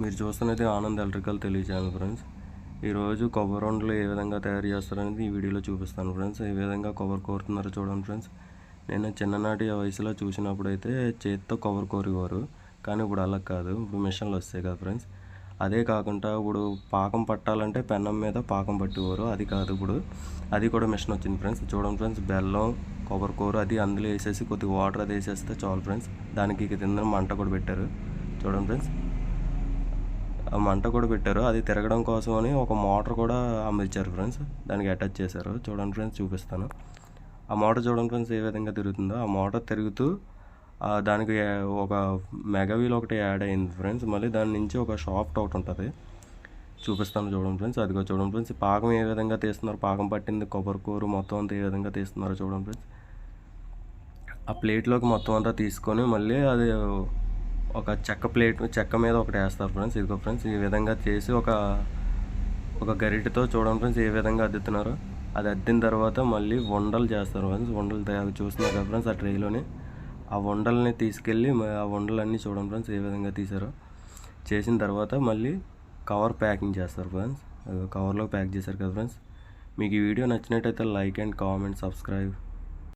మీరు చూస్తున్నది ఆనంద్ ఎలక్ట్రికల్ తెలియజేయాలి ఫ్రెండ్స్ ఈరోజు కొబ్బరి వండలు ఏ విధంగా తయారు చేస్తారనేది ఈ వీడియోలో చూపిస్తాను ఫ్రెండ్స్ ఏ విధంగా కొబ్బరి కోరుతున్నారో చూడండి ఫ్రెండ్స్ నేను చిన్ననాటి వయసులో చూసినప్పుడు అయితే చేతితో కొబ్బరి కోరేవారు. కానీ ఇప్పుడు అలా కాదు. ఇప్పుడు మిషన్లు వస్తాయి కదా ఫ్రెండ్స్ అదే కాకుండా ఇప్పుడు పాకం పట్టాలంటే పెన్నం మీద పాకం పట్టేవారు. అది కాదు ఇప్పుడు. అది కూడా మిషన్ వచ్చింది ఫ్రెండ్స్ చూడండి ఫ్రెండ్స్ బెల్లం కొబ్బరి కోరు అది అందులో వేసేసి కొద్దిగా వాటర్ అది వేసేస్తే చాలు ఫ్రెండ్స్ దానికి ఇక కింద మంట కూడా పెట్టారు. చూడండి ఫ్రెండ్స్ మంట కూడా పెట్టారు. అది తిరగడం కోసం అని ఒక మోటార్ కూడా అమర్చారు ఫ్రెండ్స్. దానికి అటాచ్ చేశారు. చూడండి ఫ్రెండ్స్ చూపిస్తాను. ఆ మోటార్ చూడండి ఫ్రెండ్స్ ఏ విధంగా తిరుగుతుందో. ఆ మోటార్ తిరుగుతూ దానికి ఒక మెగావీల్ ఒకటి యాడ్ అయింది ఫ్రెండ్స్. మళ్ళీ దాని నుంచి ఒక షాఫ్ట్ ఒకటి ఉంటుంది. చూపిస్తాను చూడండి ఫ్రెండ్స్. అదిగో చూడండి ఫ్రెండ్స్ పాకం ఏ విధంగా తీస్తున్నారు? పాకం పట్టింది కొబ్బరి కూర మొత్తం అంతా ఏ విధంగా తీస్తున్నారో చూడండి ఫ్రెండ్స్. ఆ ప్లేట్లోకి మొత్తం అంతా తీసుకొని మళ్ళీ అది ఒక చెక్క ప్లేట్ చెక్క మీద ఒకటి వేస్తారు ఫ్రెండ్స్. ఇదిగో ఫ్రెండ్స్ ఈ విధంగా చేసి ఒక ఒక గరిటెతో చూడండి ఫ్రెండ్స్ ఏ విధంగా అద్దుతున్నారు. అది అద్దిన తర్వాత మళ్ళీ వండలు చేస్తారు ఫ్రెండ్స్. వండలు తయారు చూస్తున్నారు కదా ఫ్రెండ్స్ ఆ ట్రైలోనే. ఆ వండల్ని తీసుకెళ్ళి ఆ వండలన్నీ చూడండి ఫ్రెండ్స్ ఏ విధంగా తీసారో. చేసిన తర్వాత మళ్ళీ కవర్ ప్యాకింగ్ చేస్తారు ఫ్రెండ్స్. కవర్లో ప్యాక్ చేశారు కదా ఫ్రెండ్స్. మీకు ఈ వీడియో నచ్చినట్టయితే లైక్ అండ్ కామెంట్ సబ్స్క్రైబ్.